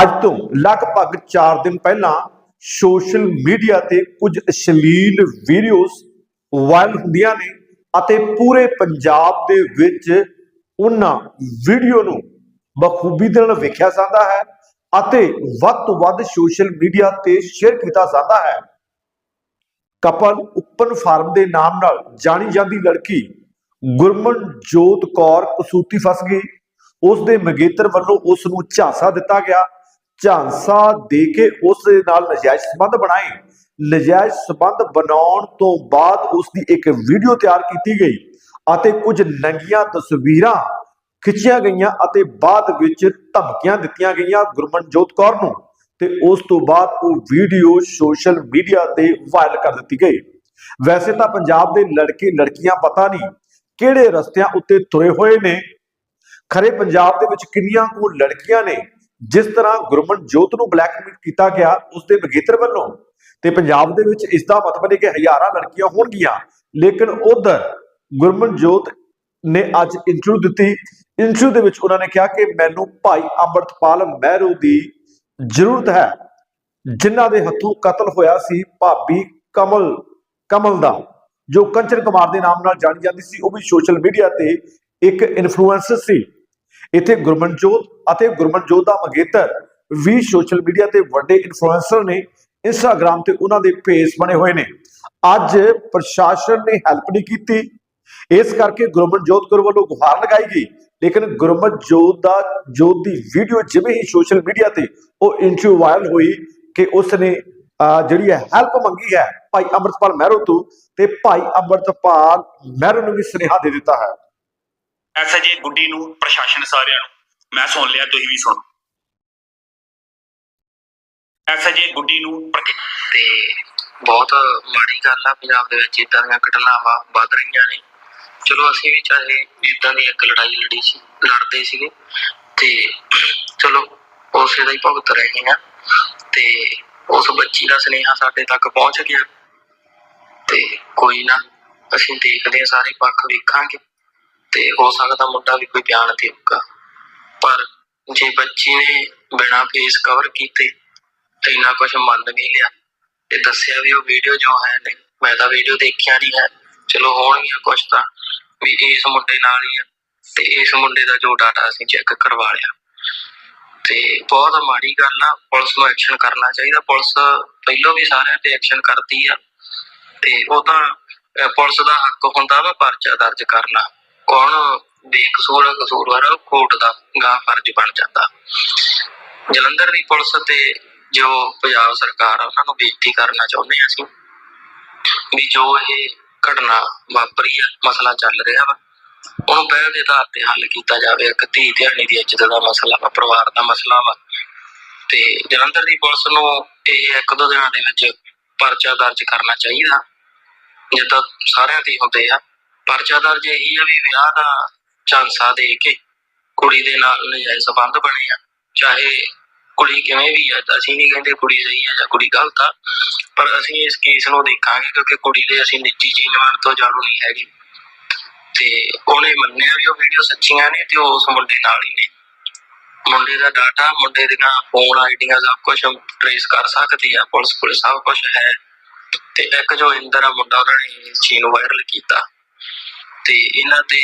ਅੱਜ ਤੋਂ ਲਗਭਗ 4 ਦਿਨ ਪਹਿਲਾਂ ਸੋਸ਼ਲ ਮੀਡੀਆ ਤੇ ਕੁਝ ਅਸ਼ਲੀਲ ਵੀਡੀਓਜ਼ ਵਾਇਰਲ ਹੁੰਦੀਆਂ ਨੇ ਅਤੇ ਪੂਰੇ ਪੰਜਾਬ ਦੇ ਵਿੱਚ ਉਹਨਾਂ ਵੀਡੀਓ ਨੂੰ ਬਖੂਬੀ ਦੇ ਨਾਲ ਵੇਖਿਆ ਜਾਂਦਾ ਹੈ ਅਤੇ ਵੱਧ ਤੋਂ ਵੱਧ ਸੋਸ਼ਲ ਮੀਡੀਆ ਤੇ ਸ਼ੇਅਰ ਕੀਤਾ ਜਾਂਦਾ ਹੈ। ਕਪਲ ਉਪਨ ਫਾਰਮ ਦੇ ਨਾਮ ਨਾਲ ਜਾਣੀ ਜਾਂਦੀ ਲੜਕੀ ਗੁਰਮਨ ਜੋਤ ਕੌਰ ਕਸੂਤੀ ਫਸ ਗਈ। ਉਸ ਦੇ ਮੰਗੇਤਰ ਵੱਲੋਂ ਉਸ ਨੂੰ ਝਾਂਸਾ ਦਿੱਤਾ ਗਿਆ ਝਾਂਸਾ ਦੇ ਕੇ ਉਸ ਦੇ ਨਾਲ ਨਜਾਇਜ਼ ਸੰਬੰਧ ਬਣਾਏ। ਨਜਾਇਜ਼ ਸੰਬੰਧ ਬਣਾਉਣ ਤੋਂ ਬਾਅਦ ਉਸ ਦੀ ਇੱਕ ਵੀਡੀਓ ਤਿਆਰ ਕੀਤੀ ਗਈ ਅਤੇ ਕੁਝ ਨੰਗੀਆਂ ਤਸਵੀਰਾਂ ਖਿੱਚੀਆਂ ਗਈਆਂ ਅਤੇ ਬਾਅਦ ਵਿੱਚ ਧਮਕੀਆਂ ਦਿੱਤੀਆਂ ਗਈਆਂ ਗੁਰਮਨਜੋਤ ਕੌਰ ਨੂੰ ਤੇ ਉਸ ਤੋਂ ਬਾਅਦ ਉਹ ਵੀਡੀਓ ਸੋਸ਼ਲ ਮੀਡੀਆ ਤੇ ਵਾਇਰਲ ਕਰ ਦਿੱਤੀ ਗਈ। ਵੈਸੇ ਤਾਂ ਪੰਜਾਬ ਦੇ ਲੜਕੇ ਲੜਕੀਆਂ ਪਤਾ ਨਹੀਂ ਕਿਹੜੇ ਰਸਤਿਆਂ ਉੱਤੇ ਤੁਰੇ ਹੋਏ ਨੇ। ਖਰੇ ਪੰਜਾਬ ਦੇ ਵਿੱਚ ਕਿੰਨੀਆਂ ਕੁ ਲੜਕੀਆਂ ਨੇ? ਜਿਸ ਤਰ੍ਹਾਂ ਗੁਰਮਨ ਜੋਤ ਨੂੰ ਬਲੈਕਮੇਲ ਕੀਤਾ ਗਿਆ ਉਸ ਦੇ ਵਿਗੇਤਰ ਵੱਲੋਂ। ਤੇ ਪੰਜਾਬ ਦੇ ਵਿੱਚ ਇਸ ਦਾ ਮਤਲਬ ਹੈ ਕਿ ਹਜ਼ਾਰਾਂ ਲੜਕੀਆਂ ਹੋਣਗੀਆਂ। ਲੇਕਿਨ ਉਧਰ ਗੁਰਮਨਜੋਤ ਨੇ ਅੱਜ ਇੰਟਰਵਿਊ ਦਿੱਤੀ। ਇੰਟਰਵਿਊ ਦੇ ਵਿੱਚ ਉਹਨਾਂ ਨੇ ਕਿਹਾ ਕਿ ਮੈਨੂੰ ਭਾਈ ਅੰਮ੍ਰਿਤਪਾਲ ਮਹਿਰੂ ਦੀ ਜ਼ਰੂਰਤ ਹੈ, ਜਿਨ੍ਹਾਂ ਦੇ ਹੱਥੋਂ ਕਤਲ ਹੋਇਆ ਸੀ ਭਾਬੀ ਕਮਲ ਕਮਲ ਦਾ, ਜੋ ਕੰਚਨ ਕੁਮਾਰ ਦੇ ਨਾਮ ਨਾਲ ਜਾਣੀ ਜਾਂਦੀ ਸੀ। ਉਹ ਵੀ ਸੋਸ਼ਲ ਮੀਡੀਆ ਤੇ ਇੱਕ ਇਨਫਲੂਐਂਸਰ ਸੀ। ਇੱਥੇ ਗੁਰਮਨਜੋਤ ਅਤੇ ਗੁਰਮਨਜੋਤ ਦਾ ਮੰਗੇਤਰ ਵੀ ਸੋਸ਼ਲ ਮੀਡੀਆ ਤੇ ਵੱਡੇ ਇਨਫਲੂਐਂਸਰ ਨੇ ਇੰਸਟਾਗ੍ਰam ਤੇ ਉਹਨਾਂ ਦੇ ਪੇਜ ਬਣੇ ਹੋਏ ਨੇ। ਅੱਜ ਪ੍ਰਸ਼ਾਸਨ ਨੇ ਹੈਲਪ ਨਹੀਂ ਕੀਤੀ। ਇਸ ਕਰਕੇ ਗੁਰਮਨਜੋਤ ਕੌਰ ਵੱਲੋਂ ਗੁਹਾਰ ਲਗਾਈ ਗਈ। ਲੇਕਿਨ ਗੁਰਮਨਜੋਤ ਦਾ ਜੋਤ ਦੀ ਵੀਡੀਓ ਜਿਵੇਂ ਹੀ ਸੋਸ਼ਲ ਮੀਡੀਆ ਤੇ ਉਹ ਇੰਟਰਵਿਊ ਵਾਇਰਲ ਹੋਈ ਕਿ ਉਸ ਨੇ ਅਹ, ਜਿਹੜੀ ਹੈ ਹੈਲਪ ਮੰਗੀ ਹੈ ਭਾਈ ਅੰਮ੍ਰਿਤਪਾਲ ਮਹਿਰੋ ਤੋਂ ਤੇ ਭਾਈ ਅੰਮ੍ਰਿਤਪਾਲ ਮਹਿਰੋ ਨੂੰ ਵੀ ਸੁਨੇਹਾ ਦੇ ਦਿੱਤਾ ਹੈ। ਐਸਐਜੀ ਗੁੱਡੀ ਨੂੰ, ਪ੍ਰਸ਼ਾਸਨ ਸਾਰਿਆਂ ਨੂੰ, ਮੈਂ ਸੁਣ ਲਿਆ, ਤੁਸੀਂ ਵੀ ਸੁਣੋ। ਐਸਐਜੀ ਗੁੱਡੀ ਨੂੰ ਤੇ ਬਹੁਤ ਮਾੜੀ ਗੱਲ ਆ, ਪੰਜਾਬ ਦੇ ਵਿੱਚ ਇਦਾਂ ਦੀਆਂ ਘਟਨਾਵਾਂ ਵੱਧ ਰਹੀਆਂ ਨੇ। ਚਲੋ, ਅਸੀਂ ਵੀ ਚਾਹੇ ਇਦਾਂ ਦੀ ਇੱਕ ਲੜਾਈ ਲੜੀ ਸੀ, ਲੜਦੇ ਸੀਗੇ। ਤੇ ਚਲੋ, ਉਸੇ ਦਾ ਹੀ ਭੁਗਤ ਰਹੇ ਹਾਂ। ਤੇ ਉਸ ਬੱਚੀ ਦਾ ਸੁਨੇਹਾ ਸਾਡੇ ਤੱਕ ਪਹੁੰਚ ਗਿਆ। ਤੇ ਕੋਈ ਨਾ, ਅਸੀਂ ਦੇਖਦੇ ਹਾਂ, ਸਾਰੇ ਪੱਖ ਵੇਖਾਂਗੇ। ਤੇ ਹੋ ਸਕਦਾ ਮੁੰਡਾ ਵੀ ਕੋਈ ਬਿਆਨ ਦੇਊਗਾ। ਪਰ ਜੇ ਬੱਚੀ ਨੇ ਬਿਨਾਂ ਫੇਸ ਕਵਰ ਕੀਤੇ ਇੰਨਾ ਕੁਝ ਮੰਨ ਵੀ ਲਿਆ ਤੇ ਦੱਸਿਆ ਵੀ ਉਹ ਵੀਡੀਓ ਜੋ ਹੈ ਨੇ ਮੈਂ ਤਾਂ ਵੀਡੀਓ ਦੇਖਿਆ ਨਹੀਂ ਹੈ। ਚਲੋ ਹੋਣਗੀਆਂ ਕੁਝ ਤਾਂ ਵੀ ਇਸ ਮੁੰਡੇ ਨਾਲ ਹੀ ਆ ਤੇ ਇਸ ਮੁੰਡੇ ਦਾ ਜੋ ਡਾਟਾ ਅਸੀਂ ਚੈੱਕ ਕਰਵਾ ਲਿਆ। ਤੇ ਬਹੁਤ ਮਾੜੀ ਗੱਲ ਆ, ਪੁਲਿਸ ਨੂੰ ਐਕਸ਼ਨ ਕਰਨਾ ਚਾਹੀਦਾ। ਪੁਲਿਸ ਪਹਿਲਾਂ ਵੀ ਸਾਰਿਆਂ ਤੇ ਐਕਸ਼ਨ ਕਰਦੀ ਆ ਤੇ ਉਹ ਤਾਂ ਪੁਲਿਸ ਦਾ ਹੱਕ ਹੁੰਦਾ ਵਾ ਪਰਚਾ ਦਰਜ ਕਰਨਾ। ਕੌਣ ਬੇਕਸੂਰ ਆ, ਕਸੂਰਵਾਰ ਆ, ਕੋਰਟ ਦਾ ਗਾ ਫਰਜ਼ ਬਣ ਜਾਂਦਾ। ਜਲੰਧਰ ਦੀ ਪੁਲਿਸ ਤੇ ਜੋ ਪੰਜਾਬ ਸਰਕਾਰ ਆ ਉਹਨਾਂ ਨੂੰ ਬੇਨਤੀ ਕਰਨਾ ਚਾਹੁੰਦੇ ਹਾਂ ਅਸੀਂ ਵੀ ਜੋ ਇਹ ਘਟਨਾ ਵਾਪਰੀ ਆ ਮਸਲਾ ਚੱਲ ਰਿਹਾ ਵਾ ਉਹਨੂੰ ਪਹਿਲ ਦੇ ਆਧਾਰ ਤੇ ਹੱਲ ਕੀਤਾ ਜਾਵੇ। ਇੱਕ ਧੀ ਧਿਆਣੀ ਦੀ ਇੱਜ਼ਤ ਦਾ ਮਸਲਾ ਵਾ ਪਰਿਵਾਰ ਦਾ ਮਸਲਾ ਵਾ। ਤੇ ਜਲੰਧਰ ਦੀ ਪੁਲਿਸ ਨੂੰ ਇਹ ਇੱਕ ਦੋ ਦਿਨਾਂ ਦੇ ਵਿੱਚ ਪਰਚਾ ਦਰਜ ਕਰਨਾ ਚਾਹੀਦਾ। ਜਿੱਦਾਂ ਸਾਰਿਆਂ ਦੀ ਹੁੰਦੇ ਆ। ਪਰਚਾ ਦਰਜ ਇਹੀ ਆ ਵੀ ਵਿਆਹ ਦਾ ਝਾਂਸਾ ਦੇ ਕੇ ਕੁੜੀ ਦੇ ਨਾਲ ਨਜਾਇਜ਼ ਸੰਬੰਧ ਬਣੇ ਆ। ਚਾਹੇ ਕੁੜੀ ਕਿਵੇਂ ਵੀ ਆ, ਅਸੀਂ ਨਹੀਂ ਕਹਿੰਦੇ ਕੁੜੀ ਸਹੀ ਆ ਜਾਂ ਕੁੜੀ ਗਲਤ ਆ, ਪਰ ਅਸੀਂ ਇਸ ਕੇਸ ਨੂੰ ਦੇਖਾਂਗੇ ਕਿਉਂਕਿ ਕੁੜੀ ਦੇ ਅਸੀਂ ਨਿੱਜੀ ਜੀਵਨ ਤੋਂ ਜਾਣੂ ਨਹੀਂ ਹੈਗੇ। ਤੇ ਉਹਨੇ ਮੰਨਿਆ ਵੀ ਉਹ ਵੀਡੀਓ ਸੱਚੀਆਂ ਨੇ ਤੇ ਉਹ ਉਸ ਮੁੰਡੇ ਨਾਲ ਹੀ ਨੇ। ਮੁੰਡੇ ਦਾ ਡਾਟਾ ਮੁੰਡੇ ਦੀਆਂ ਫੋਨ ਆਈਡੀਆਂ ਸਭ ਕੁਝ ਟ੍ਰੇਸ ਕਰ ਸਕਦੀ ਆ ਪੁਲਿਸ ਕੋਲ ਸਭ ਕੁਝ ਹੈ। ਤੇ ਇੱਕ ਜੋ ਇੰਦਰ ਆ, ਮੁੰਡਾ ਉਹਨਾਂ ਨੇ ਇਸ ਵਾਇਰਲ ਕੀਤਾ। ਤੇ ਇਹਨਾਂ ਤੇ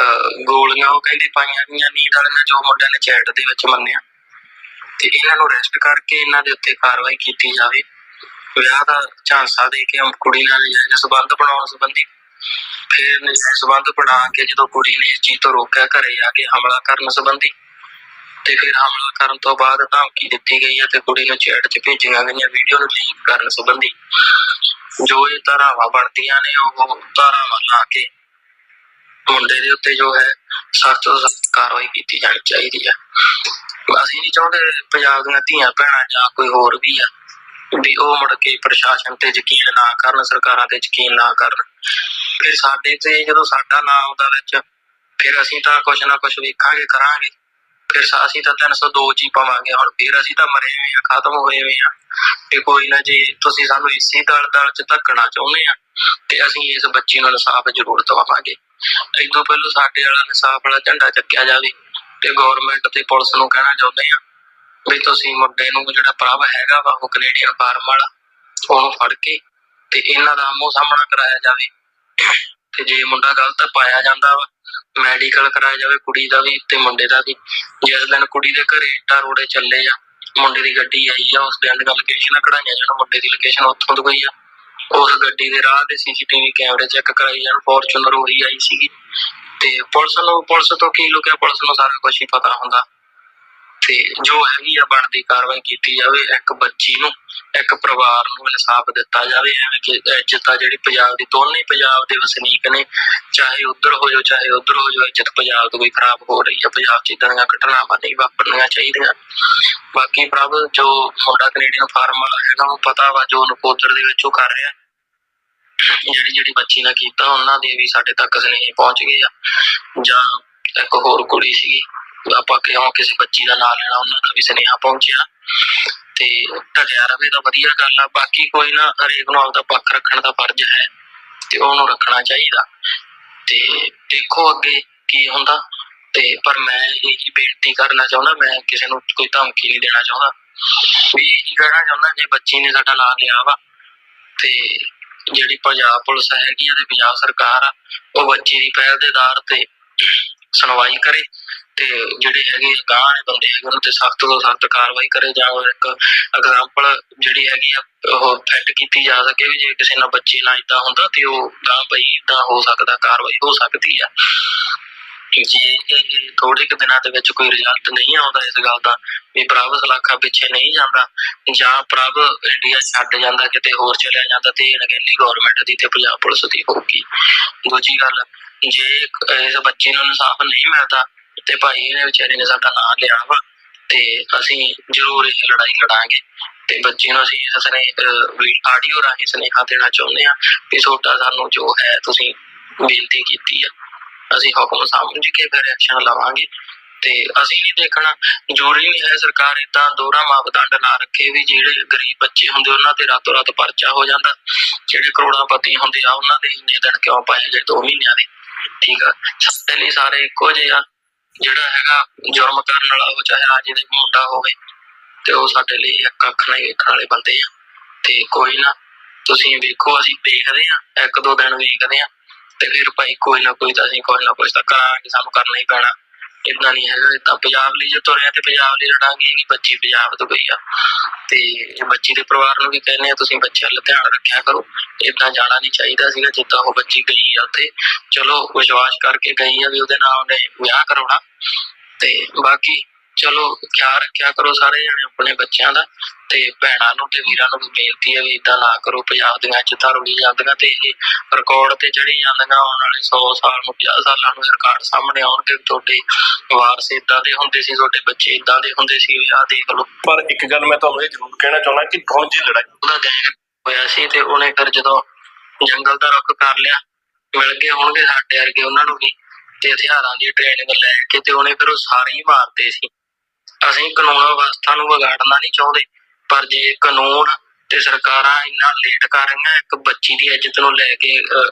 ਅਹ, ਗੋਲੀਆਂ ਉਹ ਕਹਿੰਦੇ ਪਾਈਆਂ ਗਈਆਂ ਨੀਂਦ ਵਾਲੀਆਂ ਜੋ ਮੁੰਡਿਆਂ ਨੇ ਚੈਟ ਦੇ ਵਿੱਚ ਮੰਨਿਆ। ਤੇ ਇਹਨਾਂ ਨੂੰ ਅਰੈਸਟ ਕਰਕੇ ਇਹਨਾਂ ਦੇ ਉੱਤੇ ਕਾਰਵਾਈ ਕੀਤੀ ਜਾਵੇ। ਵਿਆਹ ਦਾ ਝਾਂਸਾ ਦੇ ਕੇ ਉਹ ਕੁੜੀ ਨਾਲ ਨਜਾਇਜ਼ ਸਬੰਧ ਬਣਾਉਣ ਸੰਬੰਧੀ ਫਿਰ ਨਜਾਇਜ਼ ਸਬੰਧ ਬਣਾ ਕੇ ਜਦੋਂ ਕੁੜੀ ਨੇ ਇਸ ਚੀਜ਼ ਤੋਂ ਰੋਕਿਆ ਘਰੇ ਆ ਕੇ ਹਮਲਾ ਕਰਨ ਸੰਬੰਧੀ ਤੇ ਫਿਰ ਹਮਲਾ ਕਰਨ ਤੋਂ ਬਾਅਦ ਧਮਕੀ ਦਿੱਤੀ ਗਈ ਹੈ ਤੇ ਕੁੜੀ ਨੂੰ ਚੈਟ 'ਚ ਭੇਜੀਆਂ ਗਈਆਂ ਵੀਡੀਓ ਨੂੰ ਲੀਕ ਕਰਨ ਸੰਬੰਧੀ। ਜੋ ਇਹ ਧਾਰਾਵਾਂ ਬਣਦੀਆਂ ਨੇ ਉਹ ਧਾਰਾਵਾਂ ਲਾ ਕੇ ਮੁੰਡੇ ਦੇ ਉੱਤੇ ਜੋ ਹੈ ਸਖਤ ਤੋਂ ਸਖਤ ਕਾਰਵਾਈ ਕੀਤੀ ਜਾਣੀ ਚਾਹੀਦੀ ਹੈ ਅਸੀਂ ਨਹੀਂ ਚਾਹੁੰਦੇ ਪੰਜਾਬ ਦੀਆਂ ਧੀਆਂ ਭੈਣਾਂ ਜਾਂ ਕੋਈ ਹੋਰ ਵੀ ਆ ਵੀ ਉਹ ਮੁੜ ਕੇ ਪ੍ਰਸ਼ਾਸਨ ਤੇ ਯਕੀਨ ਨਾ ਕਰਨ, ਸਰਕਾਰਾਂ ਤੇ ਯਕੀਨ ਨਾ ਕਰਨ। ਫਿਰ ਸਾਡੇ ਤੇ ਜਦੋਂ ਸਾਡਾ ਨਾਮ ਆਉਂਦਾ ਵਿੱਚ, ਫਿਰ ਅਸੀਂ ਤਾਂ ਕੁਛ ਨਾ ਕੁਛ ਵੇਖਾਂਗੇ, ਕਰਾਂਗੇ। ਫਿਰ ਅਸੀਂ ਤਾਂ 302 ਚ ਹੀ ਪਾਵਾਂਗੇ ਹੁਣ, ਫਿਰ ਅਸੀਂ ਤਾਂ ਮਰੇ ਹੋਏ ਆ, ਖਤਮ ਹੋਏ ਹੋਏ ਆ। ਤੇ ਕੋਈ ਨਾ ਜੇ ਤੁਸੀਂ ਸਾਨੂੰ ਇਸੇ ਦਲ ਦਲ ਚ ਧੱਕਣਾ ਚਾਹੁੰਦੇ ਆ, ਤੇ ਅਸੀਂ ਇਸ ਬੱਚੀ ਨੂੰ ਇਨਸਾਫ ਜ਼ਰੂਰ ਦਵਾਵਾਂਗੇ ਇਸ ਪਹਿਲਾਂ ਸਾਡੇ ਵਾਲਾ ਇਨਸਾਫ ਵਾਲਾ ਝੰਡਾ ਚੱਕਿਆ ਜਾਵੇ ਤੇ ਗਵਰਨਮੈਂਟ ਤੇ ਪੁਲਿਸ ਨੂੰ ਕਹਿਣਾ ਚਾਹੁੰਦੇ ਆ ਵੀ ਤੁਸੀਂ ਮੁੰਡੇ ਨੂੰ ਜਿਹੜਾ ਪ੍ਰਭ ਹੈਗਾ ਵਾ, ਉਹ ਕੈਨੇਡੀਅਨ ਫਾਰਮ ਵਾਲਾ, ਉਹਨੂੰ ਫੜ ਕੇ ਤੇ ਇਹਨਾਂ ਦਾ ਆਮੋ ਸਾਹਮਣਾ ਕਰਾਇਆ ਜਾਵੇ। ਤੇ ਜੇ ਮੁੰਡਾ ਗਲਤ ਪਾਇਆ ਜਾਂਦਾ ਵਾ ਮੈਡੀਕਲ ਕਰਾਇਆ ਜਾਵੇ ਕੁੜੀ ਦਾ ਵੀ ਤੇ ਮੁੰਡੇ ਦਾ ਵੀ। ਜਿਸ ਦਿਨ ਕੁੜੀ ਦੇ ਘਰੇ ਇੱਟਾਂ ਰੋੜੇ ਚੱਲੇ ਆ, ਮੁੰਡੇ ਦੀ ਗੱਡੀ ਆਈ ਆ, ਉਸ ਦਿਨ ਦੀਆਂ ਲੋਕੇਸ਼ਨਾਂ ਕਢਾਈਆਂ ਜਾਣਾ, ਮੁੰਡੇ ਦੀ ਲੋਕੇਸ਼ਨ ਉੱਥੋਂ ਤੋਂ ਗਈ ਆ। ਉਸ ਗੱਡੀ ਦੇ ਰਾਹ ਦੇ ਸੀਸੀਟੀਵੀ ਕੈਮਰੇ ਚੈੱਕ ਕਰਾਈ ਜਾਣ ਫੋਰਚੂਨਰ ਉਹੀ ਆਈ ਸੀਗੀ। ਤੇ ਪੁਲਿਸ ਨੂੰ, ਪੁਲਿਸ ਤੋਂ ਕੀ ਲੁਕਿਆ, ਪੁਲਿਸ ਨੂੰ ਸਾਰਾ ਕੁਝ ਹੀ ਪਤਾ ਹੁੰਦਾ। ਤੇ ਜੋ ਹੈਗੀ ਆ ਬਣਦੀ ਕਾਰਵਾਈ ਕੀਤੀ ਜਾਵੇ, ਇੱਕ ਬੱਚੀ ਨੂੰ, ਇੱਕ ਪਰਿਵਾਰ ਨੂੰ ਇਨਸਾਫ ਦਿੱਤਾ ਜਾਵੇ, ਐਵੇਂ ਕਿ ਇੱਜ਼ਤ ਆ ਜਿਹੜੀ ਪੰਜਾਬ ਦੀ ਦੋਨੇ ਪੰਜਾਬ ਦੇ ਵਸਨੀਕ ਨੇ, ਚਾਹੇ ਉੱਧਰ ਹੋ ਜਾਓ, ਚਾਹੇ ਉੱਧਰ ਹੋ ਜਾਓ, ਇੱਜ਼ਤ ਪੰਜਾਬ ਤੋਂ ਕੋਈ ਖਰਾਬ ਹੋ ਰਹੀ ਹੈ ਪੰਜਾਬ 'ਚ ਇਦਾਂ ਦੀਆਂ ਘਟਨਾਵਾਂ ਨਹੀਂ ਵਾਪਰਨੀਆਂ ਚਾਹੀਦੀਆਂ। ਬਾਕੀ ਪ੍ਰਭ, ਜੋ ਮੁੰਡਾ ਕੈਨੇਡੀਅਨ ਫਾਰਮ ਵਾਲਾ ਹੈਗਾ ਉਹ ਪਤਾ ਵਾ, ਜੋ ਨਕੋਦਰ ਦੇ ਵਿੱਚ ਉਹ ਕਰ ਰਿਹਾ। ਜਿਹੜੀ ਜਿਹੜੀ ਬੱਚੀ ਨਾਲ ਕੀਤਾ, ਉਹਨਾਂ ਦੇ ਵੀ ਸਾਡੇ ਤੱਕ ਸੁਨੇਹੇ ਪਹੁੰਚ ਗਏ ਆ। ਜਾਂ ਇੱਕ ਹੋਰ ਕੁੜੀ ਸੀਗੀ ਆਪਾਂ ਕਿਉਂ ਕਿਸੇ ਬੱਚੀ ਦਾ ਨਾਂ ਲੈਣਾ, ਉਹਨਾਂ ਦਾ ਵੀ ਸੁਨੇਹਾ ਪਹੁੰਚਿਆ। ਤੇ ਢਲਿਆ ਰਵੇ ਤਾਂ ਵਧੀਆ ਗੱਲ ਆ, ਬਾਕੀ ਕੋਈ ਨਾ ਹਰੇਕ ਨੂੰ ਆਪਦਾ ਪੱਖ ਰੱਖਣ ਦਾ ਫਰਜ਼ ਹੈ ਤੇ ਉਹਨੂੰ ਰੱਖਣਾ ਚਾਹੀਦਾ। ਤੇ ਦੇਖੋ ਅੱਗੇ ਕੀ ਹੁੰਦਾ। ਤੇ ਪਰ ਮੈਂ ਇਹ ਹੀ ਬੇਨਤੀ ਕਰਨਾ ਚਾਹੁੰਦਾ, ਮੈਂ ਕਿਸੇ ਨੂੰ ਕੋਈ ਧਮਕੀ ਨਹੀਂ ਦੇਣਾ ਚਾਹੁੰਦਾ। ਵੀ ਇਹ ਕਹਿਣਾ ਚਾਹੁੰਦਾ, ਜੇ ਬੱਚੀ ਨੇ ਸਾਡਾ ਲਾ ਲਿਆ ਵਾ, ਤੇ ਜਿਹੜੀ ਪੰਜਾਬ ਪੁਲਿਸ ਹੈਗੀ ਆ ਤੇ ਪੰਜਾਬ ਸਰਕਾਰ ਆ, ਉਹ ਬੱਚੀ ਦੀ ਪਹਿਲ ਦੇ ਆਧਾਰ ਤੇ ਸੁਣਵਾਈ ਕਰੇ। ਤੇ ਜਿਹੜੇ ਹੈਗੇ ਗਾਂਹ ਵਾਲੇ ਬੰਦੇ ਹੈਗੇ, ਉਹਨਾਂ ਤੇ ਸਖਤ ਤੋਂ ਸਖਤ ਕਾਰਵਾਈ ਕਰੇ ਜਾਂ ਇੱਕ ਐਗਜ਼ਾਮਪਲ ਜਿਹੜੀ ਹੈਗੀ ਆ, ਉਹ ਫਿੱਟ ਕੀਤੀ ਜਾ ਸਕੇ ਵੀ ਜੇ ਕਿਸੇ ਨਾਲ ਬੱਚੇ ਨਾਲ ਇਦਾਂ ਹੁੰਦਾ ਤੇ ਉਹ ਗਾਂ ਬਈ ਇਦਾਂ ਹੋ ਸਕਦਾ, ਕਾਰਵਾਈ ਹੋ ਸਕਦੀ ਆ। ਜੇ ਥੋੜੇ ਕੁ ਦਿਨਾਂ ਦੇ ਵਿੱਚ ਕੋਈ ਰਿਜ਼ਲਟ ਨਹੀਂ ਆਉਂਦਾ ਇਸ ਗੱਲ ਦਾ, ਵੀ ਪ੍ਰਭ ਸਲਾਖਾ ਪਿੱਛੇ ਨਹੀਂ ਜਾਂਦਾ, ਜਾਂ ਪ੍ਰਭ ਇੰਡੀਆ ਛੱਡ ਜਾਂਦਾ, ਕਿਤੇ ਹੋਰ ਚਲਿਆ ਜਾਂਦਾ, ਤੇ ਇਹ ਅਣਗਹਿਲੀ ਗਵਰਨਮੈਂਟ ਦੀ ਤੇ ਪੰਜਾਬ ਪੁਲਿਸ ਦੀ ਹੋਊਗੀ। ਦੂਜੀ ਗੱਲ, ਜੇ ਇਸ ਬੱਚੇ ਨੂੰ ਇਨਸਾਫ ਨਹੀਂ ਮਿਲਦਾ ਤੇ ਭਾਈ ਇਹਨੇ ਵਿਚਾਰੇ ਨੇ ਸਾਡਾ ਨਾਂ ਲਿਆ ਵਾ ਤੇ ਅਸੀਂ ਜ਼ਰੂਰ ਇਹ ਲੜਾਈ ਲੜਾਂਗੇ ਤੇ ਬੱਚੇ ਨੂੰ ਅਸੀਂ ਇਸ ਨੇ ਆਡੀਓ ਰਾਹੀਂ ਸੁਨੇਹਾ ਦੇਣਾ ਚਾਹੁੰਦੇ ਆ ਕਿ ਤੁਹਾਡਾ ਸਾਨੂੰ ਜੋ ਹੈ ਤੁਸੀਂ ਬੇਨਤੀ ਕੀਤੀ ਆ। ਅਸੀਂ ਹੁਕਮ ਸਮਝ ਕੇ ਫਿਰ ਐਕਸ਼ਨ ਲਵਾਂਗੇ ਤੇ ਅਸੀਂ ਨਹੀਂ ਦੇਖਣਾ, ਜ਼ਰੂਰੀ ਨਹੀਂ ਹੈ ਸਰਕਾਰ ਇਦਾਂ ਦੋਹਰਾ ਮਾਪਦੰਡ ਨਾ ਰੱਖੇ ਵੀ ਜਿਹੜੇ ਗਰੀਬ ਬੱਚੇ ਹੁੰਦੇ ਉਹਨਾਂ ਤੇ ਰਾਤੋਂ ਰਾਤ ਪਰਚਾ ਹੋ ਜਾਂਦਾ, ਜਿਹੜੇ ਕਰੋੜਾਪਤੀ ਹੁੰਦੇ ਆ ਉਹਨਾਂ ਦੇ ਇੰਨੇ ਦਿਨ ਕਿਉਂ ਪਾਏ ਗਏ 2 ਮਹੀਨਿਆਂ ਦੇ। ਠੀਕ ਆ? ਸਾਡੇ ਲਈ ਸਾਰੇ ਇੱਕੋ ਜਿਹੇ ਆ। ਜਿਹੜਾ ਹੈਗਾ ਜੁਰਮ ਕਰਨ ਵਾਲਾ, ਉਹ ਚਾਹੇ ਰਾਜੇ ਦਾ ਮੁੰਡਾ ਹੋਵੇ, ਤੇ ਉਹ ਸਾਡੇ ਲਈ ਇੱਕ ਅੱਖ ਨਾਲ ਵੇਖਣ ਵਾਲੇ ਬੰਦੇ ਆ। ਤੇ ਕੋਈ ਨਾ, ਤੁਸੀਂ ਵੇਖੋ, ਅਸੀਂ ਦੇਖਦੇ ਆ, ਇੱਕ ਦੋ ਦਿਨ ਵੇਖਦੇ ਆ, ਤੇ ਫਿਰ ਭਾਈ ਕੋਈ ਨਾ ਕੋਈ ਤਾਂ ਅਸੀਂ ਕੋਈ ਨਾ ਕੋਈ ਤਾਂ ਕਰਾਂਗੇ, ਸਾਨੂੰ ਕਰਨਾ ਹੀ ਪੈਣਾ। ਇਦਾਂ ਨਹੀਂ ਹੈਗਾ ਇਦਾਂ ਪੰਜਾਬ ਲਈ ਜੇ ਤੁਰਿਆ ਤੇ ਪੰਜਾਬ ਲਈ ਲੜਾਂਗੇ ਕਿ ਬੱਚੀ ਪੰਜਾਬ ਤੋਂ ਗਈ ਆ। ਤੇ ਇਹ ਬੱਚੀ ਦੇ ਪਰਿਵਾਰ ਨੂੰ ਵੀ ਕਹਿੰਦੇ ਆ, ਤੁਸੀਂ ਬੱਚੇ ਵੱਲ ਧਿਆਨ ਰੱਖਿਆ ਕਰੋ। ਇਦਾਂ ਜਾਣਾ ਨਹੀਂ ਚਾਹੀਦਾ ਸੀਗਾ, ਜਿੱਦਾਂ ਉਹ ਬੱਚੀ ਗਈ ਆ ਤੇ ਚਲੋ, ਵਿਸ਼ਵਾਸ ਕਰਕੇ ਗਈ ਆ ਵੀ ਉਹਦੇ ਨਾਲ ਉਹਨੇ ਵਿਆਹ ਕਰਾਉਣਾ। ਤੇ ਬਾਕੀ ਚਲੋ ਖਿਆਲ ਰੱਖਿਆ ਕਰੋ ਸਾਰੇ ਜਣੇ ਆਪਣੇ ਬੱਚਿਆਂ ਦਾ ਤੇ ਭੈਣਾਂ ਨੂੰ ਤੇ ਵੀਰਾਂ ਨੂੰ ਵੀ ਬੇਨਤੀ ਹੈ ਵੀ ਇਦਾਂ ਨਾ ਕਰੋ ਪੰਜਾਬ ਦੀਆਂ ਇੱਜ਼ਤਾਂ ਰੁੜੀ ਜਾਂਦੀਆਂ ਤੇ ਇਹ ਰਿਕਾਰਡ ਤੇ ਚੜੀ ਜਾਂਦੀਆਂ ਆਉਣ ਵਾਲੇ 100 ਸਾਲ ਨੂੰ 50 ਸਾਲਾਂ ਨੂੰ ਰਿਕਾਰਡ ਸਾਹਮਣੇ ਆਉਣਗੇ ਤੁਹਾਡੇ ਵਾਰਸ ਇਦਾਂ ਦੇ ਹੁੰਦੇ ਸੀ ਤੁਹਾਡੇ ਬੱਚੇ ਇਦਾਂ ਦੇ ਹੁੰਦੇ ਸੀ ਆਹ ਦੇਖ ਲਓ। ਪਰ ਇੱਕ ਗੱਲ ਮੈਂ ਤੁਹਾਨੂੰ ਇਹ ਜ਼ਰੂਰ ਕਹਿਣਾ ਚਾਹੁੰਦਾ ਕਿ ਹੁਣ ਜੀ ਲੜਾਈ ਉਹਦਾ ਗੈਂਗ ਹੋਇਆ ਸੀ ਤੇ ਉਹਨੇ ਫਿਰ ਜਦੋਂ ਜੰਗਲ ਦਾ ਰੁੱਖ ਕਰ ਲਿਆ ਮਿਲ ਗਏ ਹੋਣਗੇ ਸਾਡੇ ਵਰਗੇ ਉਹਨਾਂ ਨੂੰ ਵੀ। ਤੇ ਹਥਿਆਰਾਂ ਦੀ ਟ੍ਰੇਨਿੰਗ ਲੈ ਕੇ ਤੇ ਉਹਨੇ ਫਿਰ ਉਹ ਸਾਰੇ ਹੀ ਮਾਰਦੇ ਸੀ। ਅਸੀਂ ਕਾਨੂੰਨ ਵਿਵਸਥਾ ਨੂੰ ਵਿਗਾੜਨਾ ਨਹੀਂ ਚਾਹੁੰਦੇ, ਪਰ ਜੇ ਕਾਨੂੰਨ ਤੇ ਸਰਕਾਰਾਂ ਇੰਨਾ ਲੇਟ ਕਰ ਰਹੀਆਂ, ਇੱਕ ਬੱਚੀ ਦੀ ਇੱਜ਼ਤ ਨੂੰ ਲੈ ਕੇ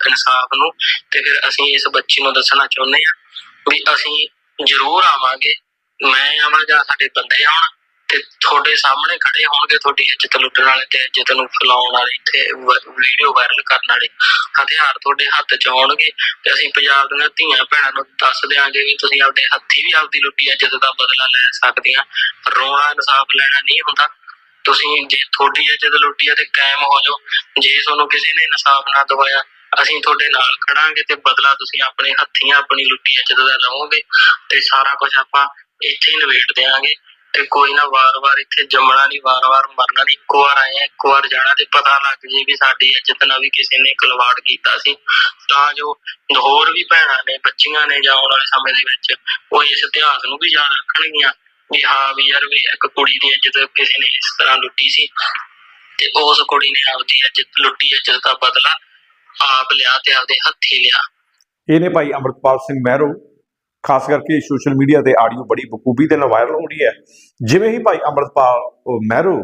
ਇਨਸਾਫ ਨੂੰ, ਤੇ ਫਿਰ ਅਸੀਂ ਇਸ ਬੱਚੀ ਨੂੰ ਦੱਸਣਾ ਚਾਹੁੰਦੇ ਹਾਂ ਵੀ ਅਸੀਂ ਜ਼ਰੂਰ ਆਵਾਂਗੇ, ਮੈਂ ਆਵਾਂ ਜਾਂ ਸਾਡੇ ਬੰਦੇ ਆਉਣ। ਤੇ ਤੁਹਾਡੇ ਸਾਹਮਣੇ ਖੜੇ ਹੋਣਗੇ, ਤੁਹਾਡੀ ਇੱਜ਼ਤ ਲੁੱਟਣ ਵਾਲੇ ਤੇ ਇੱਜ਼ਤ ਨੂੰ ਫੈਲਾਉਣ ਵਾਲੇ, ਇੱਥੇ ਵੀਡੀਓ ਵਾਇਰਲ ਕਰਨ ਵਾਲੇ। ਹਥਿਆਰ ਤੁਹਾਡੇ ਹੱਥ 'ਚ ਆਉਣਗੇ ਤੇ ਅਸੀਂ ਪੰਜਾਬ ਦੀਆਂ ਧੀਆਂ ਭੈਣਾਂ ਨੂੰ ਦੱਸ ਦਿਆਂਗੇ ਵੀ ਤੁਸੀਂ ਆਪਦੇ ਹੱਥੀ ਵੀ ਆਪਦੀ ਲੁੱਟੀ ਇੱਜ਼ਤ ਦਾ ਬਦਲਾ ਲੈ ਸਕਦੀਆਂ ਰੋਣਾ ਇਨਸਾਫ ਲੈਣਾ ਨਹੀਂ ਹੁੰਦਾ। ਤੁਸੀਂ ਜੇ ਤੁਹਾਡੀ ਇੱਜ਼ਤ ਲੁੱਟੀ ਹੈ ਤੇ ਕਾਇਮ ਹੋ ਜਾਓ। ਜੇ ਤੁਹਾਨੂੰ ਕਿਸੇ ਨੇ ਇਨਸਾਫ ਨਾ ਦਵਾਇਆ, ਅਸੀਂ ਤੁਹਾਡੇ ਨਾਲ ਖੜਾਂਗੇ ਤੇ ਬਦਲਾ ਤੁਸੀਂ ਆਪਣੇ ਹੱਥੀਂ ਆਪਣੀ ਲੁੱਟੀ ਇੱਜ਼ਤ ਦਾ ਲਵੋਗੇ ਤੇ ਸਾਰਾ ਕੁਝ ਆਪਾਂ ਇੱਥੇ ਹੀ ਨਿਬੇੜ ਦਿਆਂਗੇ। ਤੇ ਕੋਈ ਨਾ ਵਾਰ-ਵਾਰ ਇੱਥੇ ਜੰਮਣਾ ਨਹੀਂ, ਵਾਰ-ਵਾਰ ਮਰਨਾ ਨਹੀਂ। ਇੱਕੋ ਵਾਰ ਆਏ ਆ, ਇੱਕੋ ਵਾਰ ਜਾਣਾ ਤੇ ਪਤਾ ਲੱਗ ਜੇ ਵੀ ਸਾਡੀ ਇੱਜ਼ਤ ਨਾਲ ਵੀ ਕਿਸੇ ਨੇ ਖਿਲਵਾੜ ਕੀਤਾ ਸੀ। ਤਾਂ ਜੋ ਹੋਰ ਵੀ ਭੈਣਾਂ ਨੇ, ਬੱਚੀਆਂ ਨੇ ਜਾਂ ਆਉਣ ਵਾਲੇ ਸਮੇਂ ਦੇ ਵਿੱਚ ਉਹ ਇਸ ਇਤਿਹਾਸ ਨੂੰ ਵੀ ਯਾਦ ਰੱਖਣਗੀਆਂ ਵੀ ਹਾਂ ਵੀ ਯਾਰ ਵੀ ਇੱਕ ਕੁੜੀ ਦੀ ਇੱਜ਼ਤ ਕਿਸੇ ਨੇ ਇਸ ਤਰ੍ਹਾਂ ਲੁੱਟੀ ਸੀ। ਤੇ ਉਸ ਕੁੜੀ ਨੇ ਆਪਦੀ ਇੱਜ਼ਤ, ਲੁੱਟੀ ਇੱਜ਼ਤ ਦਾ ਬਦਲਾ ਆਪ ਲਿਆ ਤੇ ਆਪਦੇ ਹੱਥੀ ਲਿਆ। ਇਹ ਨੇ ਭਾਈ ਅਮਰਪਾਲ ਸਿੰਘ ਮਹਿਰੋ ਖਾਸ ਕਰਕੇ ਸੋਸ਼ਲ ਮੀਡੀਆ ਤੇ ਆਡੀਓ ਬੜੀ ਬਖੂਬੀ ਦੇ ਨਾਲ ਵਾਇਰਲ ਹੋ ਰਹੀ ਹੈ। ਜਿਵੇਂ ਹੀ ਭਾਈ ਅਮਰਪਾਲ ਉਹ ਮਹਿਰੋ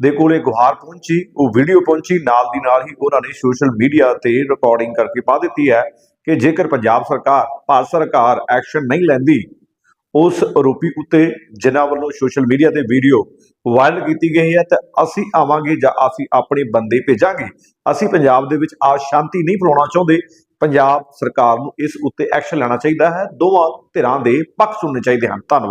ਦੇ ਕੋਲੇ ਗੁਹਾਰ ਪਹੁੰਚੀ, ਉਹ ਵੀਡੀਓ ਪਹੁੰਚੀ, ਨਾਲ ਦੀ ਨਾਲ ਹੀ ਉਹਨਾਂ ਨੇ ਸੋਸ਼ਲ ਮੀਡੀਆ ਤੇ ਰਿਕਾਰਡਿੰਗ ਕਰਕੇ ਪਾ ਦਿੱਤੀ ਹੈ ਕਿ ਜੇਕਰ ਪੰਜਾਬ ਸਰਕਾਰ, ਭਾਰਤ ਸਰਕਾਰ ਐਕਸ਼ਨ ਨਹੀਂ ਲੈਂਦੀ, ਉਸ ਆਰੋਪੀ ਉੱਤੇ ਜਿਨ੍ਹਾਂ ਵੱਲੋਂ ਸੋਸ਼ਲ ਮੀਡੀਆ ਤੇ ਵੀਡੀਓ ਵਾਇਰਲ ਕੀਤੀ ਗਈ ਹੈ, ਤਾਂ ਅਸੀਂ ਆਵਾਂਗੇ ਜਾਂ ਅਸੀਂ ਆਪਣੇ ਬੰਦੇ ਭੇਜਾਂਗੇ। ਅਸੀਂ ਪੰਜਾਬ ਦੇ ਵਿੱਚ ਆ ਸ਼ਾਂਤੀ ਨਹੀਂ ਫੈਲਾਉਣਾ ਚਾਹੁੰਦੇ ਪੰਜਾਬ ਸਰਕਾਰ ਨੂੰ ਇਸ ਉੱਤੇ ਐਕਸ਼ਨ ਲੈਣਾ ਚਾਹੀਦਾ ਹੈ। ਦੋਵਾਂ ਧਿਰਾਂ ਦੇ ਪੱਖ ਸੁਣਨੇ ਚਾਹੀਦੇ ਹਨ। ਧੰਨਵਾਦ।